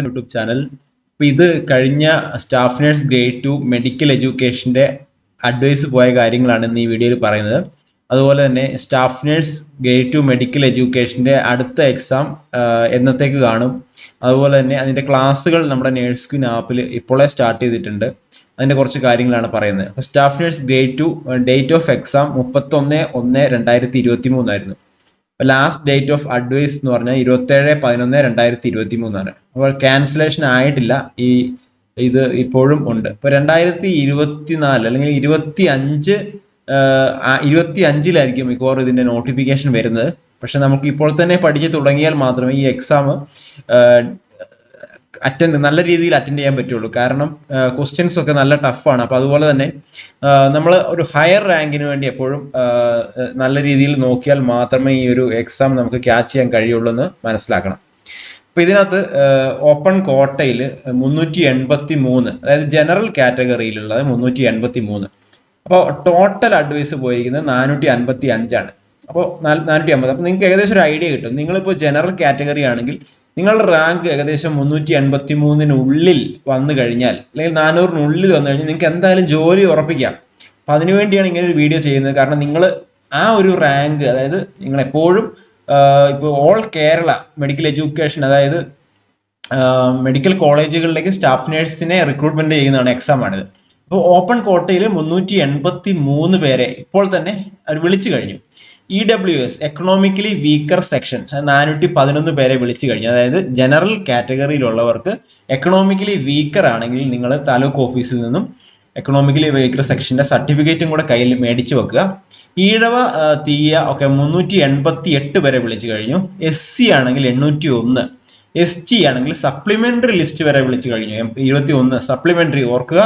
YouTube channel അപ്പോൾ ഇത് കഴിഞ്ഞ staff nurse grade two medical എഡ്യൂക്കേഷന്റെ advice പോയ കാര്യങ്ങളാണ് ഇന്ന് ഈ വീഡിയോയിൽ പറയുന്നത്. അതുപോലെ തന്നെ staff nurse grade two medical എഡ്യൂക്കേഷന്റെ അടുത്ത എക്സാം എന്നത്തേക്ക് കാണും. അതുപോലെ തന്നെ അതിന്റെ ക്ലാസ്സുകൾ നമ്മുടെ നേഴ്സ് ക്വിൻ ആപ്പിൽ ഇപ്പോഴേ സ്റ്റാർട്ട് ചെയ്തിട്ടുണ്ട്. അതിന്റെ കുറച്ച് കാര്യങ്ങളാണ് പറയുന്നത്. Staff nurse grade two date of exam മുപ്പത്തൊന്ന് ഒന്ന് രണ്ടായിരത്തി ഇരുപത്തി മൂന്നായിരുന്നു ലാസ്റ്റ് ഡേറ്റ് ഓഫ് അഡ്വൈസ് എന്ന് പറഞ്ഞാൽ ഇരുപത്തേഴ് പതിനൊന്ന് രണ്ടായിരത്തി ഇരുപത്തി മൂന്നാണ് അപ്പോൾ ക്യാൻസലേഷൻ ആയിട്ടില്ല. ഈ ഇത് ഇപ്പോഴും ഉണ്ട്. ഇപ്പൊ രണ്ടായിരത്തി ഇരുപത്തിനാല് അല്ലെങ്കിൽ ഇരുപത്തി അഞ്ച് ഇരുപത്തി അഞ്ചിലായിരിക്കും മിക്കവാറും ഇതിന്റെ നോട്ടിഫിക്കേഷൻ വരുന്നത്. പക്ഷെ നമുക്ക് ഇപ്പോൾ തന്നെ പഠിച്ചു തുടങ്ങിയാൽ മാത്രമേ ഈ എക്സാം അറ്റൻഡ് നല്ല രീതിയിൽ അറ്റൻഡ് ചെയ്യാൻ പറ്റുള്ളൂ. കാരണം ക്വസ്റ്റ്യൻസ് ഒക്കെ നല്ല ടഫാണ് അപ്പൊ അതുപോലെ തന്നെ നമ്മൾ ഒരു ഹയർ റാങ്കിന് വേണ്ടി എപ്പോഴും നല്ല രീതിയിൽ നോക്കിയാൽ മാത്രമേ ഈ ഒരു എക്സാം നമുക്ക് ക്യാച്ച് ചെയ്യാൻ കഴിയുള്ളൂ എന്ന് മനസ്സിലാക്കണം. അപ്പൊ ഇതിനകത്ത് ഓപ്പൺ കോട്ടയിൽ മുന്നൂറ്റി എൺപത്തി മൂന്ന് അതായത് ജനറൽ കാറ്റഗറിയിലുള്ളത് മുന്നൂറ്റി എൺപത്തി മൂന്ന് അപ്പോൾ ടോട്ടൽ അഡ്വൈസ് പോയിരിക്കുന്നത് നാനൂറ്റി അൻപത്തി അഞ്ചാണ് അപ്പോൾ നാനൂറ്റി അമ്പത് അപ്പോൾ നിങ്ങൾക്ക് ഏകദേശം ഒരു ഐഡിയ കിട്ടും. നിങ്ങളിപ്പോൾ ജനറൽ കാറ്റഗറി ആണെങ്കിൽ നിങ്ങളുടെ റാങ്ക് ഏകദേശം മുന്നൂറ്റി എൺപത്തി മൂന്നിനുള്ളിൽ വന്നു കഴിഞ്ഞാൽ അല്ലെങ്കിൽ നാനൂറിനുള്ളിൽ വന്നു കഴിഞ്ഞാൽ നിങ്ങൾക്ക് എന്തായാലും ജോലി ഉറപ്പിക്കാം. അപ്പൊ അതിനുവേണ്ടിയാണ് ഇങ്ങനെ ഒരു വീഡിയോ ചെയ്യുന്നത്. കാരണം നിങ്ങൾ ആ ഒരു റാങ്ക് അതായത് നിങ്ങൾ എപ്പോഴും ഇപ്പോൾ ഓൾ കേരള മെഡിക്കൽ എഡ്യൂക്കേഷൻ അതായത് മെഡിക്കൽ കോളേജുകളിലേക്ക് സ്റ്റാഫ് നേഴ്സിനെ റിക്രൂട്ട്മെന്റ് ചെയ്യുന്നതാണ് എക്സാം ആണിത്. അപ്പോൾ ഓപ്പൺ കോട്ടയിൽ മുന്നൂറ്റി എൺപത്തി മൂന്ന് പേരെ ഇപ്പോൾ തന്നെ വിളിച്ചു കഴിഞ്ഞു. E W S economically weaker section നാനൂറ്റി പതിനൊന്ന് പേരെ വിളിച്ചു കഴിഞ്ഞു. അതായത് ജനറൽ കാറ്റഗറിയിലുള്ളവർക്ക് എക്കണോമിക്കലി വീക്കർ ആണെങ്കിൽ നിങ്ങൾ താലൂക്ക് ഓഫീസിൽ നിന്നും എക്കണോമിക്കലി വീക്കർ സെക്ഷന്റെ സർട്ടിഫിക്കറ്റും കൂടെ കയ്യിൽ മേടിച്ചു വെക്കുക. ഈഴവ തീയ ഒക്കെ മുന്നൂറ്റി എൺപത്തി എട്ട് വരെ വിളിച്ചു കഴിഞ്ഞു. എസ് സി ആണെങ്കിൽ എണ്ണൂറ്റി ഒന്ന് എസ് ടി ആണെങ്കിൽ സപ്ലിമെന്ററി ലിസ്റ്റ് വരെ വിളിച്ചു കഴിഞ്ഞു. ഇരുപത്തി ഒന്ന് സപ്ലിമെന്ററി ഓർക്കുക.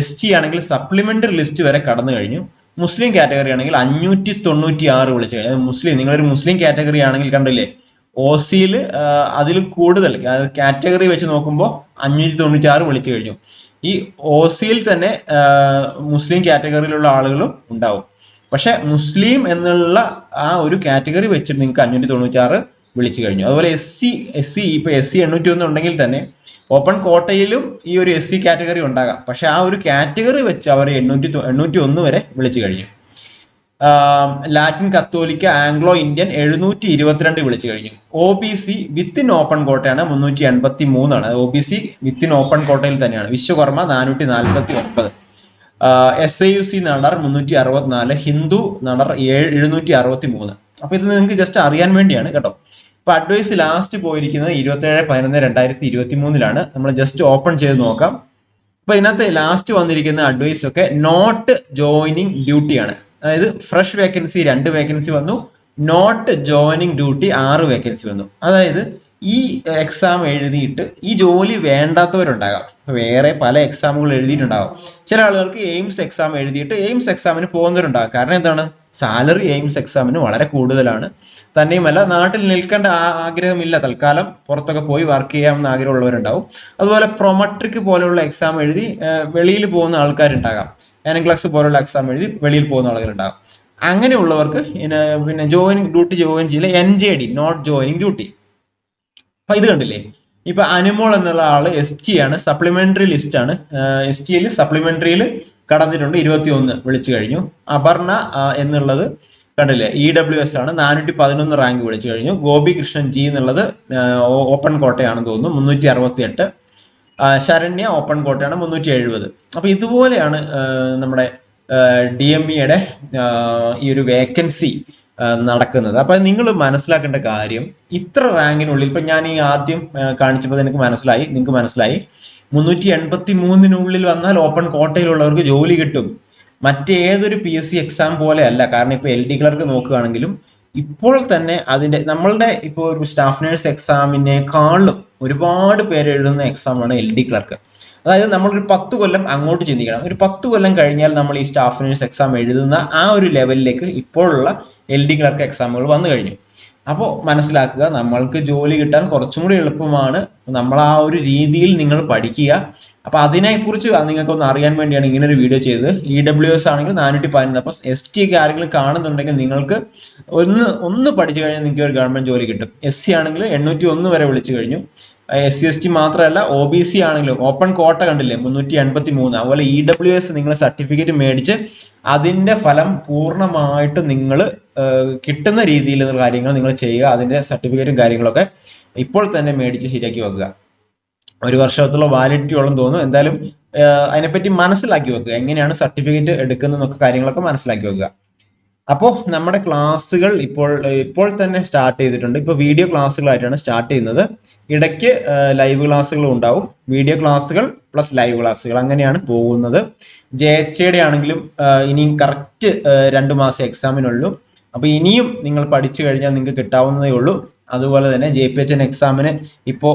എസ് ടി ആണെങ്കിൽ സപ്ലിമെന്ററി ലിസ്റ്റ് വരെ കടന്നു കഴിഞ്ഞു. മുസ്ലിം കാറ്റഗറി ആണെങ്കിൽ അഞ്ഞൂറ്റി തൊണ്ണൂറ്റി ആറ് വിളിച്ചു മുസ്ലിം നിങ്ങളൊരു മുസ്ലിം കാറ്റഗറി ആണെങ്കിൽ കണ്ടില്ലേ? ഒ സിയിൽ അതിൽ കൂടുതൽ കാറ്റഗറി വെച്ച് നോക്കുമ്പോൾ അഞ്ഞൂറ്റി തൊണ്ണൂറ്റി ആറ് വിളിച്ചു കഴിഞ്ഞു. ഈ ഒ തന്നെ മുസ്ലിം കാറ്റഗറിയിലുള്ള ആളുകളും ഉണ്ടാവും. പക്ഷെ മുസ്ലിം എന്നുള്ള ആ ഒരു കാറ്റഗറി വെച്ചിട്ട് നിങ്ങൾക്ക് അഞ്ഞൂറ്റി തൊണ്ണൂറ്റി ആറ് വിളിച്ചു കഴിഞ്ഞു. അതുപോലെ എസ് സി എസ് സി ഇപ്പൊ എസ് സി എണ്ണൂറ്റി ഒന്ന് ഉണ്ടെങ്കിൽ തന്നെ ഓപ്പൺ കോട്ടയിലും ഈ ഒരു എസ് സി കാറ്റഗറി ഉണ്ടാകാം. പക്ഷെ ആ ഒരു കാറ്റഗറി വെച്ച് അവർ എണ്ണൂറ്റി എണ്ണൂറ്റി ഒന്ന് വരെ വിളിച്ചു കഴിഞ്ഞു. ലാറ്റിൻ കത്തോലിക്ക ആംഗ്ലോ ഇന്ത്യൻ എഴുന്നൂറ്റി ഇരുപത്തിരണ്ട് വിളിച്ചു കഴിഞ്ഞു. O B C within open കോട്ടയാണ് മുന്നൂറ്റി എൺപത്തി മൂന്നാണ് O B C within open കോട്ടയിൽ തന്നെയാണ്. വിശ്വകർമ്മ നാനൂറ്റി നാൽപ്പത്തി ഒൻപത് S I U C Nadar മുന്നൂറ്റി അറുപത്തിനാല് ഹിന്ദു നടർ ഏഴ് എഴുന്നൂറ്റി അറുപത്തി മൂന്ന് അപ്പൊ ഇത് നിങ്ങൾക്ക് ജസ്റ്റ് അറിയാൻ വേണ്ടിയാണ് കേട്ടോ. അപ്പൊ അഡ്വൈസ് ലാസ്റ്റ് പോയിരിക്കുന്നത് ഇരുപത്തേഴ് പതിനൊന്ന് രണ്ടായിരത്തി ഇരുപത്തി മൂന്നിലാണ് നമ്മൾ ജസ്റ്റ് ഓപ്പൺ ചെയ്ത് നോക്കാം. അപ്പൊ ഇതിനകത്ത് ലാസ്റ്റ് വന്നിരിക്കുന്ന അഡ്വൈസ് ഒക്കെ നോട്ട് ജോയിനിങ് ഡ്യൂട്ടിയാണ് അതായത് ഫ്രഷ് വേക്കൻസി രണ്ട് വേക്കൻസി വന്നു. നോട്ട് ജോയിനിങ് ഡ്യൂട്ടി ആറ് വേക്കൻസി വന്നു. അതായത് ഈ എക്സാം എഴുതിയിട്ട് ഈ ജോലി വേണ്ടാത്തവരുണ്ടാകാം. വേറെ പല എക്സാമുകൾ എഴുതിയിട്ടുണ്ടാകും. ചില ആളുകൾക്ക് എയിംസ് എക്സാം എഴുതിയിട്ട് എയിംസ് എക്സാമിന് പോകുന്നവരുണ്ടാകും. കാരണം എന്താണ്? സാലറി എയിംസ് എക്സാമിന് വളരെ കൂടുതലാണ്. തന്നെയുമല്ല നാട്ടിൽ നിൽക്കേണ്ട ആ ആഗ്രഹമില്ല. തൽക്കാലം പുറത്തൊക്കെ പോയി വർക്ക് ചെയ്യാമെന്ന് ആഗ്രഹമുള്ളവരുണ്ടാവും. അതുപോലെ പ്രൊമട്രിക് പോലെയുള്ള എക്സാം എഴുതി വെളിയിൽ പോകുന്ന ആൾക്കാരുണ്ടാകാം. എനക്ലക്സ് പോലുള്ള എക്സാം എഴുതി വെളിയിൽ പോകുന്ന ആളുകളുണ്ടാകും. അങ്ങനെയുള്ളവർക്ക് പിന്നെ ജോയിനിങ് ഡ്യൂട്ടി ജോയിൻ ചെയ്യില്ല N J D not joining duty അപ്പൊ ഇത് കണ്ടില്ലേ? ഇപ്പൊ അനുമോൾ എന്നുള്ള ആൾ എസ് ടി ആണ് സപ്ലിമെന്ററി ലിസ്റ്റ് ആണ്. എസ് ടിയിൽ സപ്ലിമെന്ററിയിൽ കടന്നിട്ടുണ്ട്. ഇരുപത്തി ഒന്ന് വിളിച്ചു കഴിഞ്ഞു. അപർണ എന്നുള്ളത് കണ്ടില്ലേ? ഇ ഡബ്ല്യു എസ് ആണ്. നാനൂറ്റി പതിനൊന്ന് റാങ്ക് വിളിച്ചു കഴിഞ്ഞു. ഗോപി കൃഷ്ണൻ ജി എന്നുള്ളത് ഓപ്പൺ കോട്ടയാണെന്ന് തോന്നുന്നു. മുന്നൂറ്റി അറുപത്തി എട്ട് ശരണ്യ ഓപ്പൺ കോട്ടയാണ്. മുന്നൂറ്റി എഴുപത് അപ്പൊ ഇതുപോലെയാണ് നമ്മുടെ ഡി എം ഇയുടെ ഈ ഒരു വേക്കൻസി നടക്കുന്നത്. അപ്പൊ നിങ്ങൾ മനസ്സിലാക്കേണ്ട കാര്യം ഇത്ര റാങ്കിനുള്ളിൽ ഇപ്പൊ ഞാൻ ഈ ആദ്യം കാണിച്ചപ്പോൾ എനിക്ക് മനസ്സിലായി. നിങ്ങൾക്ക് മനസ്സിലായി. മുന്നൂറ്റി എൺപത്തി മൂന്നിനുള്ളിൽ വന്നാൽ ഓപ്പൺ കോട്ടയിലുള്ളവർക്ക് ജോലി കിട്ടും. മറ്റേതൊരു പി എസ് സി എക്സാം പോലെ അല്ല. കാരണം ഇപ്പൊ എൽ ഡി ക്ലർക്ക് നോക്കുകയാണെങ്കിലും ഇപ്പോൾ തന്നെ അതിന്റെ നമ്മളുടെ ഇപ്പോൾ ഒരു സ്റ്റാഫ് നേഴ്സ് എക്സാമിനേക്കാളും ഒരുപാട് പേര് എഴുതുന്ന എക്സാമാണ് എൽ ഡി ക്ലർക്ക് അതായത് നമ്മൾ ഒരു പത്ത് കൊല്ലം അങ്ങോട്ട് ചിന്തിക്കണം. ഒരു പത്ത് കൊല്ലം കഴിഞ്ഞാൽ നമ്മൾ ഈ സ്റ്റാഫ് നേഴ്സ് എക്സാം എഴുതുന്ന ആ ഒരു ലെവലിലേക്ക് ഇപ്പോഴുള്ള എൽ ഡി ക്ലർക്ക് എക്സാമുകൾ വന്നു കഴിഞ്ഞു. അപ്പോൾ മനസ്സിലാക്കുക നമ്മൾക്ക് ജോലി കിട്ടാൻ കുറച്ചും കൂടി എളുപ്പമാണ്. നമ്മൾ ആ ഒരു രീതിയിൽ നിങ്ങൾ പഠിക്കുക. അപ്പൊ അതിനെക്കുറിച്ച് നിങ്ങൾക്ക് ഒന്ന് അറിയാൻ വേണ്ടിയാണ് ഇങ്ങനെ ഒരു വീഡിയോ ചെയ്തത്. ഇ ഡബ്ല്യു എസ് ആണെങ്കിൽ നാനൂറ്റി പതിനൊന്ന്. അപ്പൊ എസ് ടി ഒക്കെ ആരെങ്കിലും കാണുന്നുണ്ടെങ്കിൽ നിങ്ങൾക്ക് ഒന്ന് ഒന്ന് പഠിച്ചു കഴിഞ്ഞാൽ നിങ്ങൾക്ക് ഒരു ഗവൺമെന്റ് ജോലി കിട്ടും. എസ് സി ആണെങ്കിൽ എണ്ണൂറ്റി ഒന്ന് വരെ വിളിച്ചു കഴിഞ്ഞു. എസ് സി എസ് ടി മാത്രമല്ല ഒ ബി സി ആണെങ്കിലും ഓപ്പൺ കോട്ട കണ്ടില്ലേ മുന്നൂറ്റി എൺപത്തി മൂന്ന് അതുപോലെ ഇ ഡബ്ല്യു എസ് നിങ്ങൾ സർട്ടിഫിക്കറ്റ് മേടിച്ച് അതിന്റെ ഫലം പൂർണമായിട്ട് നിങ്ങൾ കിട്ടുന്ന രീതിയിലുള്ള കാര്യങ്ങൾ നിങ്ങൾ ചെയ്യുക അതിന്റെ സർട്ടിഫിക്കറ്റും കാര്യങ്ങളൊക്കെ ഇപ്പോൾ തന്നെ മേടിച്ച് ശരിയാക്കി വെക്കുക. ഒരു വർഷത്തോളം വാലിഡിറ്റി ഉള്ളെന്ന് തോന്നുന്നു. എന്തായാലും അതിനെ അതിനെപ്പറ്റി മനസ്സിലാക്കി വെക്കുക. എങ്ങനെയാണ് സർട്ടിഫിക്കറ്റ് എടുക്കുന്നതൊക്കെ കാര്യങ്ങളൊക്കെ മനസ്സിലാക്കി വെക്കുക. അപ്പോൾ നമ്മുടെ ക്ലാസ്സുകൾ ഇപ്പോൾ ഇപ്പോൾ തന്നെ സ്റ്റാർട്ട് ചെയ്തിട്ടുണ്ട്. ഇപ്പോൾ വീഡിയോ ക്ലാസ്സുകളായിട്ടാണ് സ്റ്റാർട്ട് ചെയ്യുന്നത്. ഇടയ്ക്ക് ലൈവ് ക്ലാസ്സുകളും ഉണ്ടാവും. വീഡിയോ ക്ലാസ്സുകൾ പ്ലസ് ലൈവ് ക്ലാസ്സുകൾ അങ്ങനെയാണ് പോകുന്നത്. ജെ എച്ച് എയുടെ ആണെങ്കിലും ഇനിയും കറക്റ്റ് രണ്ട് മാസം എക്സാമിനുള്ളൂ അപ്പോൾ ഇനിയും നിങ്ങൾ പഠിച്ചു കഴിഞ്ഞാൽ നിങ്ങൾക്ക് കിട്ടാവുന്നതേ ഉള്ളൂ. അതുപോലെ തന്നെ ജെ പി എച്ച് എൻ എക്സാമിന് ഇപ്പോൾ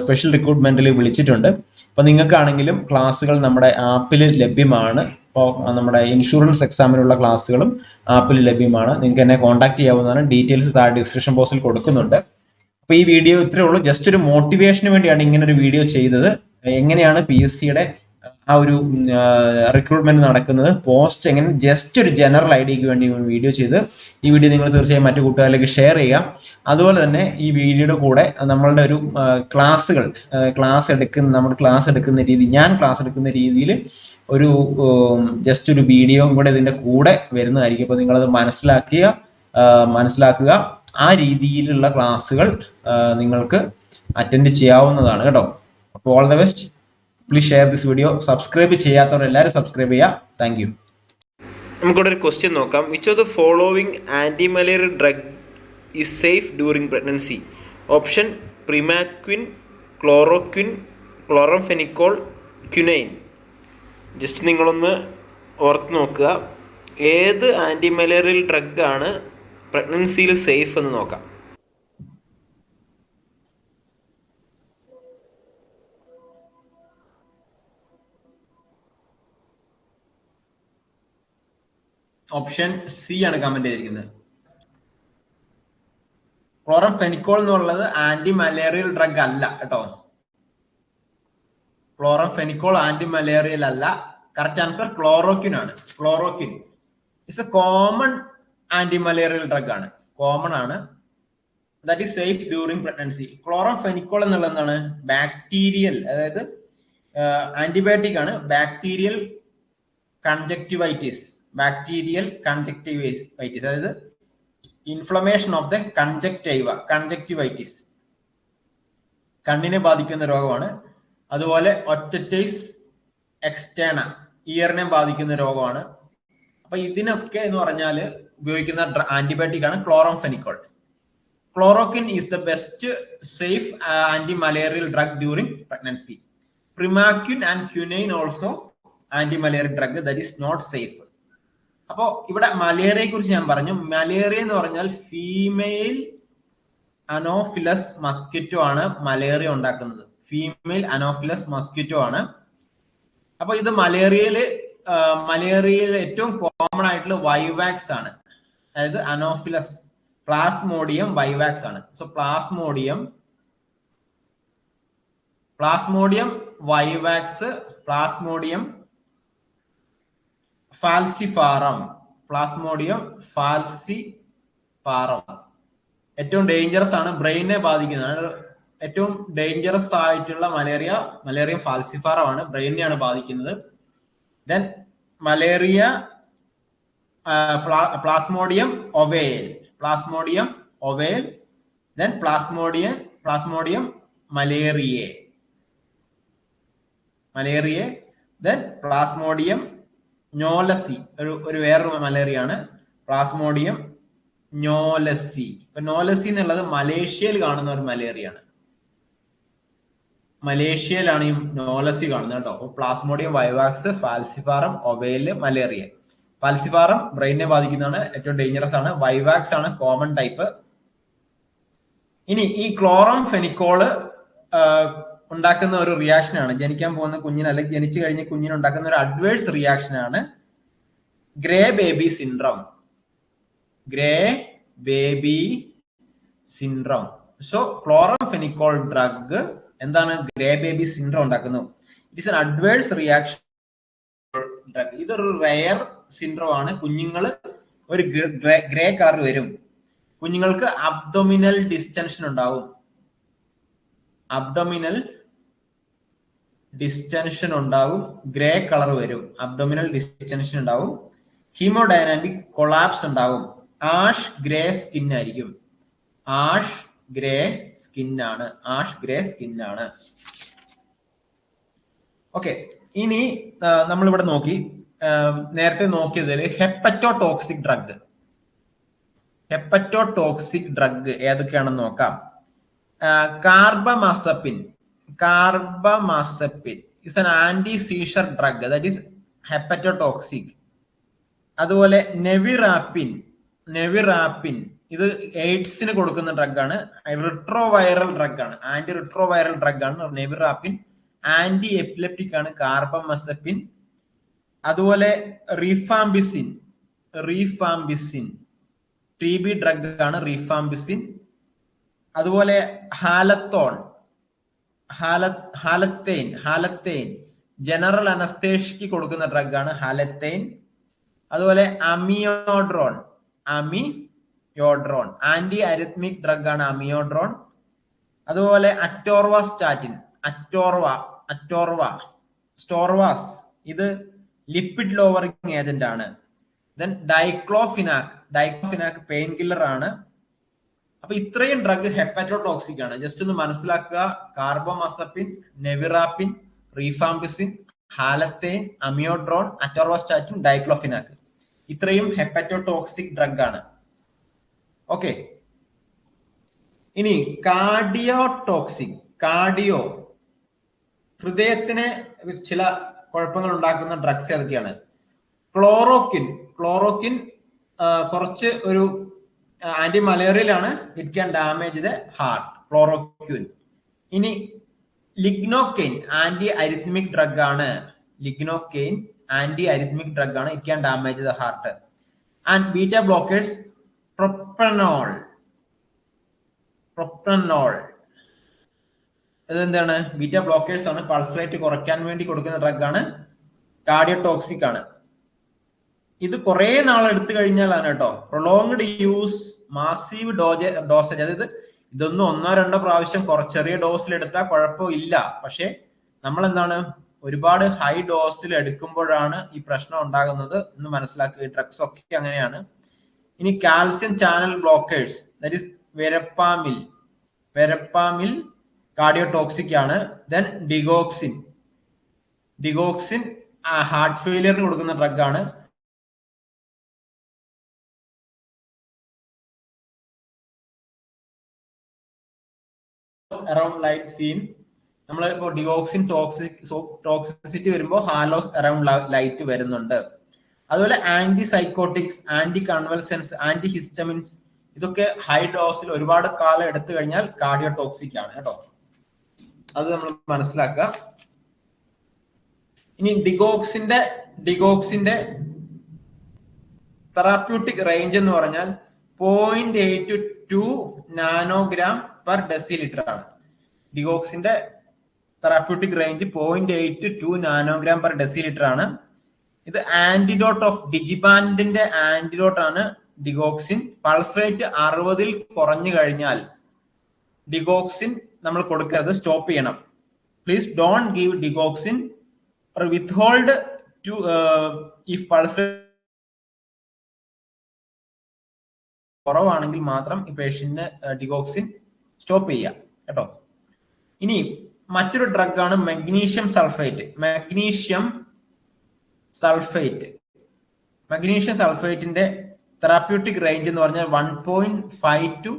സ്പെഷ്യൽ റിക്രൂട്ട്മെന്റിൽ വിളിച്ചിട്ടുണ്ട്. അപ്പൊ നിങ്ങൾക്കാണെങ്കിലും ക്ലാസ്സുകൾ നമ്മുടെ ആപ്പിൽ ലഭ്യമാണ്. ഇപ്പോൾ നമ്മുടെ ഇൻഷുറൻസ് എക്സാമിനുള്ള ക്ലാസ്സുകളും ആപ്പിൽ ലഭ്യമാണ്. നിങ്ങൾക്ക് എന്നെ കോൺടാക്ട് ചെയ്യാവുന്നതാണ്. ഡീറ്റെയിൽസ് താഴെ ഡിസ്ക്രിപ്ഷൻ ബോക്സിൽ കൊടുക്കുന്നുണ്ട്. അപ്പൊ ഈ വീഡിയോ ഇത്രേ ഉള്ളൂ. ജസ്റ്റ് ഒരു മോട്ടിവേഷന് വേണ്ടിയാണ് ഇങ്ങനെ ഒരു വീഡിയോ ചെയ്തത്. എങ്ങനെയാണ് പി എസ് സിയുടെ ആ ഒരു റിക്രൂട്ട്മെന്റ് നടക്കുന്നത്. പോസ്റ്റ് എങ്ങനെ ജസ്റ്റ് ഒരു ജനറൽ ഐഡിയക്ക് വേണ്ടി വീഡിയോ ചെയ്ത് ഈ വീഡിയോ നിങ്ങൾ തീർച്ചയായും മറ്റു കൂട്ടുകാരിലേക്ക് ഷെയർ ചെയ്യുക അതുപോലെ തന്നെ ഈ വീഡിയോയുടെ കൂടെ നമ്മളുടെ ഒരു ക്ലാസ്സുകൾ ക്ലാസ് എടുക്കുന്ന നമ്മൾ ക്ലാസ് എടുക്കുന്ന രീതി ഞാൻ ക്ലാസ് എടുക്കുന്ന രീതിയിൽ ഒരു ജസ്റ്റ് ഒരു വീഡിയോയും കൂടെ ഇതിന്റെ കൂടെ വരുന്നതായിരിക്കും. അപ്പോൾ നിങ്ങളത് മനസ്സിലാക്കിയ മനസ്സിലാക്കുക. ആ രീതിയിലുള്ള ക്ലാസ്സുകൾ നിങ്ങൾക്ക് അറ്റൻഡ് ചെയ്യാവുന്നതാണ് കേട്ടോ. അപ്പോൾ all the best please share this video subscribe ചെയ്യാത്തവർ എല്ലാവരും സബ്സ്ക്രൈബ് ചെയ്യുക. താങ്ക് യു നമുക്കിവിടെ ഒരു ക്വസ്റ്റ്യൻ നോക്കാം. Which of the following anti malaria drug is safe during pregnancy option primaquine chloroquine chloramphenicol quinine just നിങ്ങളൊന്ന് ഓർത്ത് നോക്കുക. ഏത് ആന്റി മലേറിയൽ ഡ്രഗാണ് പ്രഗ്നൻസിയിൽ സേഫ് എന്ന് നോക്കാം. ഓപ്ഷൻ സി ആണ് കമന്റ് ചെയ്തിരിക്കുന്നത്. ക്ലോറം ഫെനിക്കോൾ എന്നുള്ളത് ആന്റി മലേറിയൽ ഡ്രഗ് അല്ല കേട്ടോ. ക്ലോറം ഫെനിക്കോൾ ആന്റി മലേറിയൽ അല്ല. കറക്റ്റ് ആൻസർ ക്ലോറോക്കിൻ ആണ്. Chloroquine it's a common anti malarial drug ആണ്. കോമൺ ആണ്. That is safe during pregnancy chloramphenicol എന്നുള്ളത് എന്താണ്? ബാക്ടീരിയൽ അതായത് ആന്റിബയോട്ടിക് ആണ്. ബാക്ടീരിയൽ കൺജക്റ്റിവൈറ്റിസ് ബാക്ടീരിയൽ കൺജക്ടിവൈറ്റിസ് അതായത് inflammation of the conjunctiva conjunctivitis കണ്ണിനെ ബാധിക്കുന്ന രോഗമാണ്. അതുപോലെ ഒറ്ററ്റൈസ് എക്സ്റ്റേണ ഇയറിനെ ബാധിക്കുന്ന രോഗമാണ്. അപ്പൊ ഇതിനൊക്കെ എന്ന് പറഞ്ഞാൽ ഉപയോഗിക്കുന്ന ആന്റിബയോട്ടിക് ആണ് chloramphenicol chloroquine is the best safe anti malarial drug during pregnancy primaquine and quinine also anti malarial drug that is not safe അപ്പോ ഇവിടെ മലേറിയയെ കുറിച്ച് ഞാൻ പറഞ്ഞു. മലേറിയ എന്ന് പറഞ്ഞാൽ ഫീമെയിൽ അനോഫിലസ് മസ്കിറ്റോ ആണ് മലേറിയ ഉണ്ടാക്കുന്നത്. ഫീമെയിൽ അനോഫിലസ് മസ്കിറ്റോ ആണ്. അപ്പൊ ഇത് മലേറിയയിൽ മലേറിയയിൽ ഏറ്റവും കോമൺ ആയിട്ടുള്ള വൈവാക്സ് ആണ്. അതായത് അനോഫിലസ് പ്ലാസ്മോഡിയം വൈവാക്സ് ആണ്. So plasmodium plasmodium vivax plasmodium falciparum. Plasmodium falciparum. ഏറ്റവും ഡേഞ്ചറസ് ആണ് ബ്രെയിനെ ബാധിക്കുന്നത്. ഏറ്റവും ഡേഞ്ചറസ് ആയിട്ടുള്ള മലേറിയ മലേറിയ ഫാൽസിഫാറം ആണ് ബ്രെയിനെയാണ് ബാധിക്കുന്നത്. Then malaria plasmodium ovale. Plasmodium ovale. Then plasmodium plasmodium malariae. Malariae. Then plasmodium knowlesi ഒരു ഒരു വേറൊരു മലേറിയ ആണ് പ്ലാസ്മോഡിയം നോലസി ഇപ്പൊ നോലസി എന്നുള്ളത് മലേഷ്യയിൽ കാണുന്ന ഒരു മലേറിയ ആണ് മലേഷ്യയിലാണ് ഈ നോലസി കാണുന്നത് കേട്ടോ. Plasmodium vivax falciparum ovale malaria falciparum ബ്രെയിനെ ബാധിക്കുന്നതാണ് ഏറ്റവും ഡേഞ്ചറസ് ആണ്. വൈവാക്സ് ആണ് കോമൺ ടൈപ്പ് ഇനി ഈ ക്ലോറം ഫെനിക്കോൾ ഉണ്ടാക്കുന്ന ഒരു റിയാക്ഷൻ ആണ്. ജനിക്കാൻ പോകുന്ന കുഞ്ഞിന് അല്ലെങ്കിൽ ജനിച്ചു കഴിഞ്ഞ കുഞ്ഞിന് ഉണ്ടാക്കുന്ന ഒരു അഡ്വേഴ്സ് റിയാക്ഷൻ ആണ് grey baby syndrome grey baby syndrome so chloramphenicol drug എന്താണ് ഗ്രേ ബേബി സിൻഡ്രോം ഉണ്ടാക്കുന്നു it is an adverse reaction drug ഇതൊരു റെയർ സിൻഡ്രോം ആണ്. കുഞ്ഞുങ്ങൾ ഒരു ഗ്രേ കളർ വരും. കുഞ്ഞുങ്ങൾക്ക് അബ്ഡോമിനൽ ഡിസ്റ്റൻഷൻ ഉണ്ടാവും. അബ്ഡോമിനൽ ഡിസ്റ്റൻഷൻ ഉണ്ടാവും. ഗ്രേ കളർ വരും. അബ്ഡോമിനൽ ഡിസ്റ്റൻഷൻ ഉണ്ടാവും. ഹീമോഡൈനാമിക് കൊളാപ്സ് ഉണ്ടാവും. ആഷ് ഗ്രേ സ്കിൻ ആയിരിക്കും. ആഷ് ഗ്രേ സ്കിൻ ആണ്. ആഷ് ഗ്രേ സ്കിൻ ആണ്. ഓക്കെ ഇനി നമ്മൾ ഇവിടെ നോക്കി. നേരത്തെ നോക്കിയതിൽ ഹെപ്പറ്റോടോക്സിക് ഡ്രഗ് ഹെപ്പറ്റോടോക്സിക് ഡ്രഗ് ഏതൊക്കെയാണെന്ന് നോക്കാം. Carbamazepine carbamazepine is an anti seizure drug that is hepatotoxic അതുപോലെ നെവിറാപ്പിൻ നെവിറാപ്പിൻ ഇത് എയ്ഡ്സിന് കൊടുക്കുന്ന ഡ്രഗാണ് റിട്രോവൈറൽ ഡ്രഗാണ് ആന്റി റിട്രോവൈറൽ ഡ്രഗാണ് നെവിറാപ്പിൻ ആന്റി എപ്പിലെപ്റ്റിക് ആണ് കാർബമസപ്പിൻ അതുപോലെ rifampicin rifampicin T B drug ആണ് റീഫാംബിസിൻ അതുപോലെ ഹാലത്തോൺ ഹാല ഹാലത്തേൻ ഹാലത്തേൻ. ജനറൽ അനസ്തേഷ്യക്ക് കൊടുക്കുന്ന ഡ്രഗ് ആണ് ഹാലത്തേൻ. അതുപോലെ amiodarone amiodarone. Anti arrhythmic drug ആണ് അമിയോഡ്രോൺ. അതുപോലെ അറ്റോർവ സ്റ്റാറ്റിൻ അറ്റോർവ അറ്റോർവ സ്റ്റോർവാസ്. ഇത് ലിപ്പിഡ് ലോവറിംഗ് ഏജന്റ് ആണ് then diclofenac. Diclofenac pain killer ആണ് അപ്പൊ ഇത്രയും ഡ്രഗ് ഹെപ്പറ്റോടോക്സിക് ആണ്. ജസ്റ്റ് ഒന്ന് മനസ്സിലാക്കുക. Carbamazepine nevirapine rifampicin halothane amiodarone atorvastatin diclofenac ഇത്രയും ഹെപ്പറ്റോടോക്സിക് ഡ്രഗ് ആണ്. ഓക്കെ ഇനി കാർഡിയോടോക്സിക് കാർഡിയോ ഹൃദയത്തിന് ചില കുഴപ്പങ്ങൾ ഉണ്ടാക്കുന്ന ഡ്രഗ്സ് ഏതൊക്കെയാണ്? ക്ലോറോക്കിൻ ക്ലോറോക്കിൻ കുറച്ച് ഒരു anti മലേറിയലാണ് it can damage the heart chloroquine ഇനി ലിഗ്നോക്കെയിൻ ആന്റി അരിത്മിക് ഡ്രഗ് ആണ്. ലിഗ്നോക്കെയിൻ ആന്റി അരിത്മിക് ഡ്രഗ് ആണ്. It can damage the heart and beta blockers propranolol propranolol ഇതെന്താണ് ബീറ്റ ബ്ലോക്കേഴ്സ് ആണ്. പൾസ് റേറ്റ് കുറയ്ക്കാൻ വേണ്ടി കൊടുക്കുന്ന ഡ്രഗ് ആണ്. കാർഡിയോടോക്സിക് ആണ്. ഇത് കുറെ നാൾ എടുത്തു കഴിഞ്ഞാലാണ് കേട്ടോ. Prolonged use massive dose dosage അതായത് ഇതൊന്നും ഒന്നോ രണ്ടോ പ്രാവശ്യം കുറച്ച് ചെറിയ ഡോസിൽ എടുത്താൽ കുഴപ്പമില്ല പക്ഷെ നമ്മൾ എന്താണ് ഒരുപാട് ഹൈ ഡോസിൽ എടുക്കുമ്പോഴാണ് ഈ പ്രശ്നം ഉണ്ടാകുന്നത് എന്ന് മനസ്സിലാക്കുക. ഡ്രഗ്സ് ഒക്കെ അങ്ങനെയാണ്. ഇനി calcium channel blockers that is verapamil verapamil cardiotoxic ആണ്. ദെൻ ഡിഗോക്സിൻ ഡിഗോക്സിൻ ഹാർട്ട് ഫെയിലിയറിന് കൊടുക്കുന്ന ഡ്രഗ് ആണ്. അറൌണ്ട് ലൈറ്റ് സീൻ നമ്മൾ ഇപ്പോൾ ഡിയോക്സിൻ ടോക്സിക് ടോക്സിസിറ്റി വരുമ്പോൾ ഹാലോസ് അറൌണ്ട് ലൈറ്റ് വരുന്നുണ്ട്. അതുപോലെ anti psychotics anti convulsants anti histamines ഇതൊക്കെ ഹൈ ഡോസിൽ ഒരുപാട് കാലം എടുത്തു കഴിഞ്ഞാൽ കാർഡിയോ ടോക്സിക് ആണ് കേട്ടോ. അത് നമ്മൾ മനസ്സിലാക്കുക. ഇനി ഡിഗോക്സിന്റെ ഡിഗോക്സിന്റെ തെറാപ്യൂട്ടിക് റേഞ്ച് എന്ന് പറഞ്ഞാൽ point eight two nanogram per decilitre ആണ്. ഡിഗോക്സിന്റെ therapeutic range point eight two nanogram per decilitre ആണ്. ഇത് ആന്റിഡോട്ട് ഓഫ് ഡിജിബാൻഡിന്റെ ആന്റിഡോട്ട് ആണ് ഡിഗോക്സിൻ. പൾസ് റേറ്റ് അറുപതിൽ കുറഞ്ഞു കഴിഞ്ഞാൽ ഡിഗോക്സിൻ നമ്മൾ കൊടുക്കരുത് സ്റ്റോപ്പ് ചെയ്യണം. Please don't give digoxin. With to if pulse കുറവാണെങ്കിൽ മാത്രം ഈ പേഷ്യന്റിന് ഡിഗോക്സിൻ സ്റ്റോപ്പ് ചെയ്യുക. കേട്ടോ? ഇനി മറ്റൊരു ഡ്രഗ് ആണ് magnesium sulphate magnesium sulphate magnesium സൾഫേറ്റിന്റെ therapeutic range എന്ന് പറഞ്ഞാൽ one point five to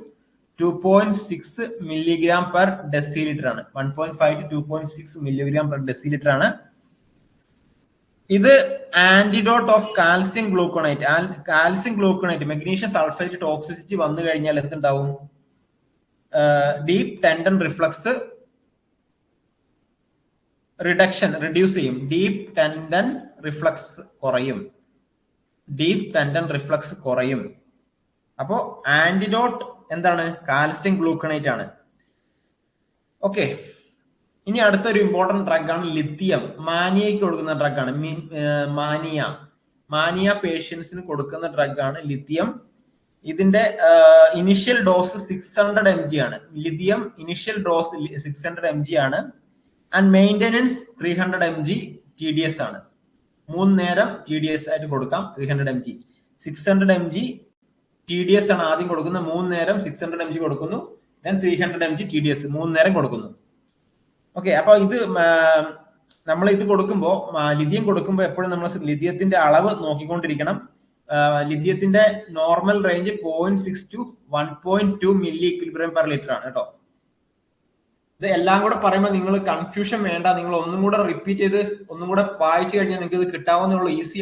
two point six milligram per decilitre ആണ്. One point five to two point six milligram per decilitre ആണ്. ഇത് antidote of calcium gluconate calcium gluconate magnesium sulphate toxicity വന്നു കഴിഞ്ഞാൽ എന്തുണ്ടാവും? Deep tendon reflex reduction reduce ചെയ്യും. Deep tendon reflex കുറയും. Deep tendon reflex കുറയും. അപ്പോ ആന്റിഡോട്ട് എന്താണ്? കാൽസ്യം ഗ്ലൂക്കണേറ്റ് ആണ്. ഓക്കെ ഇനി അടുത്തൊരു ഇമ്പോർട്ടന്റ് ഡ്രഗ് ആണ് ലിത്തിയം മാനിയയ്ക്ക് കൊടുക്കുന്ന ഡ്രഗ് ആണ്. മാനിയ. മാനിയ പേഷ്യൻസിന് കൊടുക്കുന്ന ഡ്രഗ് ആണ് ലിത്തിയം ഇതിന്റെ initial dose six hundred M G ആണ്. Lithium initial dose six hundred M G ആണ്. And maintenance three hundred M G T D S ആണ്. മൂന്ന് നേരം ടി ഡി എസ് ആയിട്ട് കൊടുക്കാം three hundred M G six hundred M G T D S ആണ് ആദ്യം കൊടുക്കുന്നത്. മൂന്ന് നേരം സിക്സ് ഹൺഡ്രഡ് എം ജി കൊടുക്കുന്നു. Then three hundred M G T D S മൂന്ന് നേരം കൊടുക്കുന്നു. ഓക്കെ അപ്പോൾ ഇത് നമ്മൾ ഇത് കൊടുക്കുമ്പോൾ ലിഥിയം കൊടുക്കുമ്പോൾ എപ്പോഴും നമ്മൾ ലിഥിയത്തിന്റെ അളവ് നോക്കിക്കൊണ്ടിരിക്കണം. ലിഥിയത്തിന്റെ normal range point six to one point two milli equilibrium per litre ആണ് കേട്ടോ. ഇത് എല്ലാം കൂടെ പറയുമ്പോൾ നിങ്ങൾ കൺഫ്യൂഷൻ വേണ്ട. നിങ്ങൾ ഒന്നും കൂടെ റിപ്പീറ്റ് ചെയ്ത് ഒന്നും കൂടെ വായിച്ചു കഴിഞ്ഞാൽ നിങ്ങൾക്ക് ഇത് കിട്ടാവുന്നേ ഉള്ളൂ. ഈസി